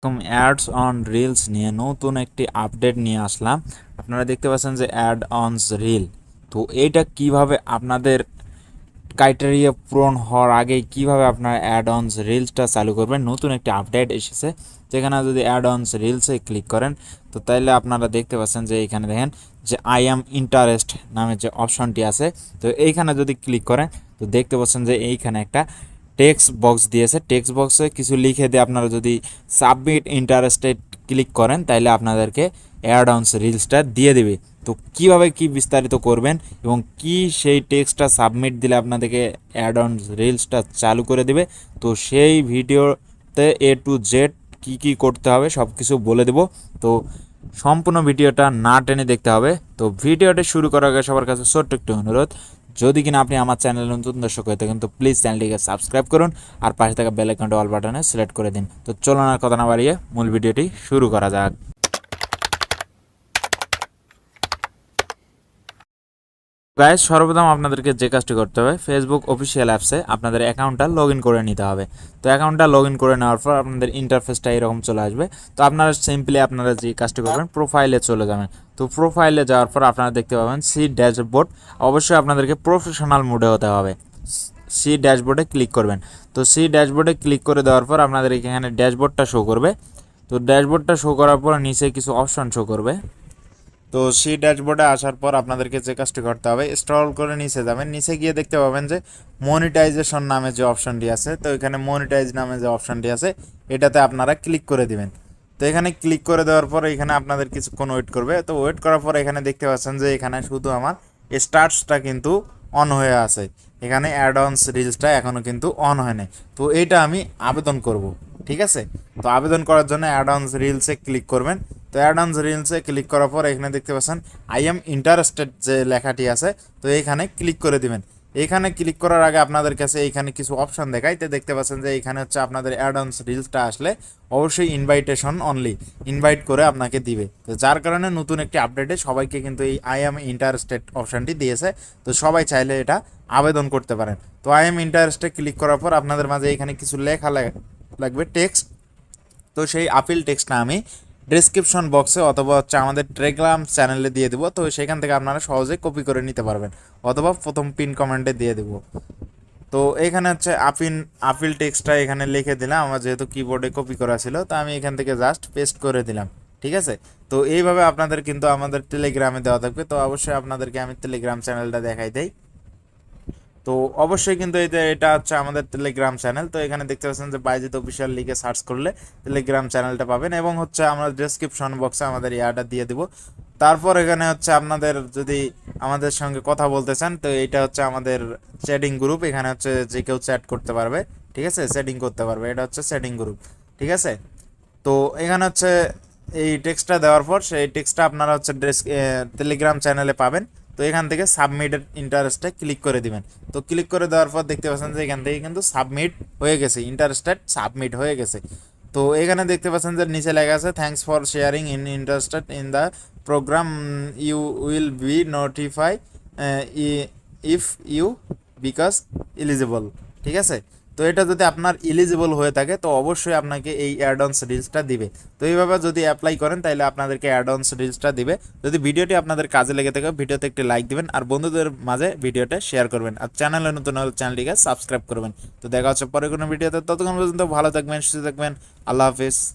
এরকম ads on reels নিয়ে নতুন একটি আপডেট নিয়ে আসলাম। আপনারা দেখতে পাচ্ছেন যে অ্যাড অনস রিল তো এইটা কীভাবে আপনাদের ক্রাইটেরিয়া পূরণ হওয়ার আগে কীভাবে আপনারা অ্যাড অনস রিলসটা চালু করবেন? নতুন একটি আপডেট এসেছে। যেখানে যদি অ্যাড অনস রিলসে ক্লিক করেন, তো তাইলে আপনারা দেখতে পাচ্ছেন যে এইখানে দেখেন যে আই অ্যাম ইন্টারেস্ট নামে যে অপশনটি আছে। তো এইখানে যদি ক্লিক করেন, তো দেখতে পাচ্ছেন যে এইখানে একটা টেক্সট বক্স দিয়েছে। টেক্সট বক্সে কিছু লিখে দিয়ে আপনারা যদি সাবমিট ইন্টারেস্টেড ক্লিক করেন তাহলে আপনাদেরকে অ্যাড অনস রিলসটা দিয়ে দেবে। তো কীভাবে কি বিস্তারিত করবেন এবং কি সেই টেক্সটটা সাবমিট দিলে আপনাদেরকে অ্যাড অন রিলসটা চালু করে দেবে, তো সেই ভিডিওতে এ টু জেড কি কি করতে হবে সব কিছু বলে দেব। তো সম্পূর্ণ ভিডিওটা না টেনে দেখতে হবে। তো ভিডিওটা শুরু করার আগে সবার কাছে ছোট্ট একটু অনুরোধ যদি কিনা আপনি আমার চ্যানেলে নতুন দর্শক হয়ে থাকেন, তো প্লিজ চ্যানেলটিকে সাবস্ক্রাইব করুন আর পাশে থাকা বেল আইকনটা অল বাটনে সিলেক্ট করে দিন। তো চলুন আর কথা না বাড়িয়ে মূল ভিডিওটি শুরু করা যাক। গাইজ সর্বপ্রথম আপনাদেরকে যে কাজটি করতে হবে ফেসবুক অফিসিয়াল অ্যাপসে আপনাদের অ্যাকাউন্টটা লগ করে নিতে হবে। তো অ্যাকাউন্টটা লগ করে নেওয়ার পর আপনাদের ইন্টারফেসটা এরকম চলে আসবে। তো আপনারা সিম্পলি আপনারা যে কাজটি করবেন প্রোফাইলে চলে যাবেন। তো প্রোফাইলে যাওয়ার পর আপনারা দেখতে পাবেন সি ড্যাশবোর্ড অবশ্যই আপনাদেরকে প্রফেশনাল মোডে হতে হবে। সি ড্যাশবোর্ডে ক্লিক করবেন। তো সি ড্যাশবোর্ডে ক্লিক করে দেওয়ার পর আপনাদের এখানে ড্যাশবোর্ডটা শো করবে। তো ড্যাশবোর্ডটা শো করার পর নিচে কিছু অপশন শো করবে। তো সেই ড্যাশবোর্ডে আসার পর আপনাদেরকে যে কাজটি করতে হবে স্ক্রল করে নিচে যাবেন। নিচে গিয়ে দেখতে পাবেন যে মনিটাইজেশন নামে যে অপশনটি আছে, তো এখানে মনিটাইজ নামে যে অপশনটি আছে, এটাতে আপনারা ক্লিক করে দিবেন। তো এখানে ক্লিক করে দেওয়ার পর এখানে আপনাদের কিছুক্ষণ ওয়েট করবে। তো ওয়েট করার পর এখানে দেখতে পাচ্ছেন যে এখানে শুধু আমার স্টার্টসটা কিন্তু অন হয়ে আছে। এখানে অ্যাডভান্স রিলসটা এখনও কিন্তু অন হয় নাই। তো এইটা আমি আবেদন করব, ঠিক আছে? তো আবেদন করার জন্য অ্যাডভান্স রিলসে ক্লিক করবেন। তো অ্যাডভান্স রিলসে ক্লিক করার পর এখানে দেখতে পাচ্ছেন আই এম ইন্টারেস্টেড যে লেখাটি আছে, তো এইখানে ক্লিক করে দিবেন। এইখানে ক্লিক করার আগে আপনাদের কাছে এইখানে কিছু অপশন দেখায় তো দেখতে পাচ্ছেন যে এইখানে হচ্ছে আপনাদের অ্যাডভান্স রিলসটা আসলে অবশ্যই ইনভাইটেশন অনলি ইনভাইট করে আপনাকে দিবে। তো যার কারণে নতুন একটি আপডেটে সবাইকে কিন্তু এই আই এম ইন্টারেস্টেড অপশানটি দিয়েছে, তো সবাই চাইলে এটা আবেদন করতে পারেন। তো আই এম ইন্টারেস্টে ক্লিক করার পর আপনাদের মাঝে এখানে কিছু লেখা লাগ- লাগবে টেক্সট তো সেই আপিল টেক্সটটা আমি ডিসক্রিপশন বক্সে অথবা হচ্ছে আমাদের টেলিগ্রাম চ্যানেলে দিয়ে দেবো, তো সেখান থেকে আপনারা সহজে কপি করে নিতে পারবেন, অথবা প্রথম পিন কমেন্টে দিয়ে দেবো। তো এখানে হচ্ছে আপিন, আপিল টেক্সটটা এখানে লিখে দিলাম, আমার যেহেতু কিবোর্ডে কপি করা ছিল, তো আমি এখান থেকে জাস্ট পেস্ট করে দিলাম, ঠিক আছে? তো এইভাবে আপনাদের কিন্তু আমাদের টেলিগ্রামে দেওয়া থাকবে, তো অবশ্যই আপনাদেরকে আমি টেলিগ্রাম চ্যানেলটা দেখাই দেই। তো অবশ্যই কিন্তু এটা এটা হচ্ছে আমাদের টেলিগ্রাম চ্যানেল তো এখানে দেখতে পাচ্ছেন যে বাইজিত অফিসিয়াল লিখে সার্চ করলে টেলিগ্রাম চ্যানেলটা পাবেন এবং হচ্ছে আমরা ডেসক্রিপশন বক্সে আমাদের ইয়াটা দিয়ে দিব। তারপর এখানে হচ্ছে আপনাদের যদি আমাদের সঙ্গে কথা বলতে চান, তো এইটা হচ্ছে আমাদের চ্যাটিং গ্রুপ এখানে হচ্ছে যে কেউ চ্যাট করতে পারবে, ঠিক আছে? সেটিং করতে পারবে, এটা হচ্ছে সেটিং গ্রুপ ঠিক আছে? তো এখানে হচ্ছে এই টেক্সটটা দেওয়ার পর সেই টেক্সটটা আপনারা হচ্ছে টেলিগ্রাম চ্যানেলে পাবেন। তো এখান থেকে সাবমিটেড ইন্টারেস্টে ক্লিক করে দিবেন। তো ক্লিক করে দেওয়ার পর দেখতে পাচ্ছেন যে এখান থেকে কিন্তু সাবমিট হয়ে গেছে ইন্টারেস্টেড সাবমিট হয়ে গেছে। তো এখানে দেখতে পাচ্ছেন যে নিচে লেখা আছে thanks for sharing in interested in the program you will be notify if you because eligible ঠিক আছে? তো এটা যদি আপনার এলিজিবল হয়ে থাকে, তো অবশ্যই আপনাকে এই অ্যাডঅনস রিলসটা দিবে। তো এইভাবে যদি অ্যাপ্লাই করেন তাহলে আপনাদেরকে অ্যাডঅনস রিলসটা দিবে। যদি ভিডিওটি আপনাদের কাজে লেগে থাকে, ভিডিওতে একটি লাইক দিবেন আর বন্ধুদের মাঝে ভিডিওটা শেয়ার করবেন। আর চ্যানেলে নতুন হলে চ্যানেলটিকে সাবস্ক্রাইব করবেন। তো দেখা হচ্ছে পরে কোনো ভিডিওতে। ততক্ষণ পর্যন্ত ভালো থাকবেন, সুস্থ থাকবেন। আল্লাহ হাফিজ।